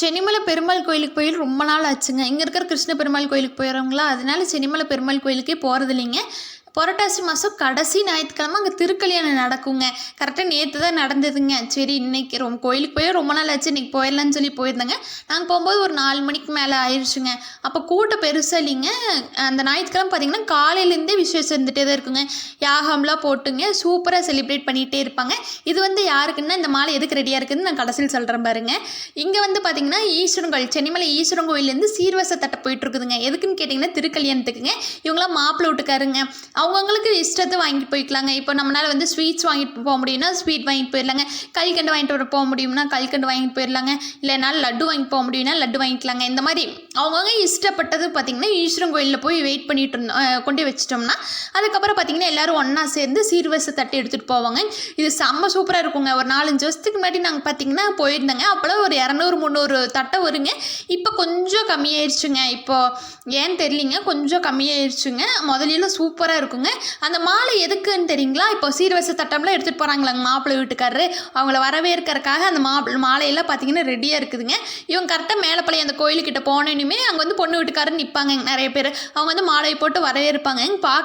சென்னிமலை பெருமாள் கோயிலுக்கு போய் ரொம்ப நாள் ஆச்சுங்க. இங்கே இருக்கிற கிருஷ்ண பெருமாள் கோயிலுக்கு போயிடுறவங்களா அதனால சென்னிமலை பெருமாள் கோயிலுக்கே போகிறது இல்லைங்க புரட்டாசி மாதம் கடைசி ஞாயிற்றுக்கிழமை அங்கே திருக்கல்யாணம் நடக்குங்க. கரெக்டாக நேற்று தான் நடந்ததுங்க. சரி இன்னைக்கு ரொம்ப கோயிலுக்கு போய் ரொம்ப நாள் ஆச்சு இன்னைக்கு போயிடலான்னு சொல்லி போயிருந்தேங்க. நாங்கள் போகும்போது ஒரு நாலு மணிக்கு மேலே ஆயிடுச்சுங்க அப்போ கூட்டம் பெருசாக இல்லைங்க. அந்த ஞாயிற்றுக்கிழமை பார்த்தீங்கன்னா காலையிலேருந்தே விசேஷம் இருந்துகிட்டே தான் இருக்குங்க. யாகம்லாம் போட்டுங்க சூப்பராக செலிப்ரேட் பண்ணிகிட்டே இருப்பாங்க. இது வந்து யாருக்குன்னா இந்த மாலை எதுக்கு ரெடியாக இருக்குதுன்னு நான் கடைசியில் சொல்கிறேன் பாருங்க. இங்கே வந்து பார்த்தீங்கன்னா ஈஸ்வரன் கோயில் சென்னிமலை ஈஸ்வரன் கோயிலேருந்து சீர்வச தட்டை போயிட்டுருக்குதுங்க எதுக்குன்னு கேட்டிங்கன்னா திருக்கல்யாணத்துக்குங்க. இவங்களாம் மாப்பிள்ளை வீட்டுக்காருங்க அவங்கவுங்களுக்கு இஷ்டத்தை வாங்கிட்டு போய்க்கலாங்க. இப்போ நம்மளால் வந்து ஸ்வீட்ஸ் வாங்கிட்டு போக முடியும்னா ஸ்வீட் வாங்கிட்டு போயிடலாங்க கல்கண்டு வாங்கிட்டு போக முடியும்னா கல்கண்டு வாங்கிட்டு போயிடலாங்க இல்லைனாலும் லட்டு வாங்கிட்டு போக முடியும்னா லட்டு வாங்கிக்கலாங்க. இந்த மாதிரி அவங்கவுங்க இஷ்டப்பட்டது பார்த்திங்கன்னா ஈஸ்வரன் கோயிலில் போய் வெயிட் பண்ணிட்டு இருந்தோம் கொண்டு வச்சிட்டோம்னா அதுக்கப்புறம் பார்த்திங்கன்னா எல்லோரும் ஒன்றா சேர்ந்து சீர்வரிசை தட்டி எடுத்துகிட்டு போவாங்க. இது செம்ம சூப்பராக இருக்குங்க. ஒரு நாலஞ்சு வருஷத்துக்கு முன்னாடி நாங்கள் பார்த்திங்கன்னா போயிருந்தோங்க. அப்போலாம் ஒரு இரநூறு முந்நூறு தட்டை வருங்க. இப்போ கொஞ்சம் கம்மியாயிருச்சுங்க. இப்போது ஏன்னு தெரியலிங்க. கொஞ்சம் கம்மியாயிருச்சுங்க. முதலியெல்லாம் சூப்பராக இருக்குங்க. அந்த மாலை எதுக்குன்னு தெரியுங்களா? இப்போ சீர்வரிசை தட்டம்லாம் எடுத்துகிட்டு போகிறாங்களாங்க மாப்பிள்ளை வீட்டுக்காரரு. அவங்கள வரவேற்கிறக்காக அந்த மாப்பிள்ளை மாலையெல்லாம் பார்த்தீங்கன்னா ரெடியாக இருக்குதுங்க. இவங்க கரெக்டாக மேலப்பழைய அந்த கோயிலுக்கிட்ட போனேனுமே அங்கே வந்து பொண்ணு வீட்டுக்காரர் நிற்பாங்க நிறைய பேர். அவங்க வந்து மாலை போட்டு வரவேற்பாங்க. பார்க்க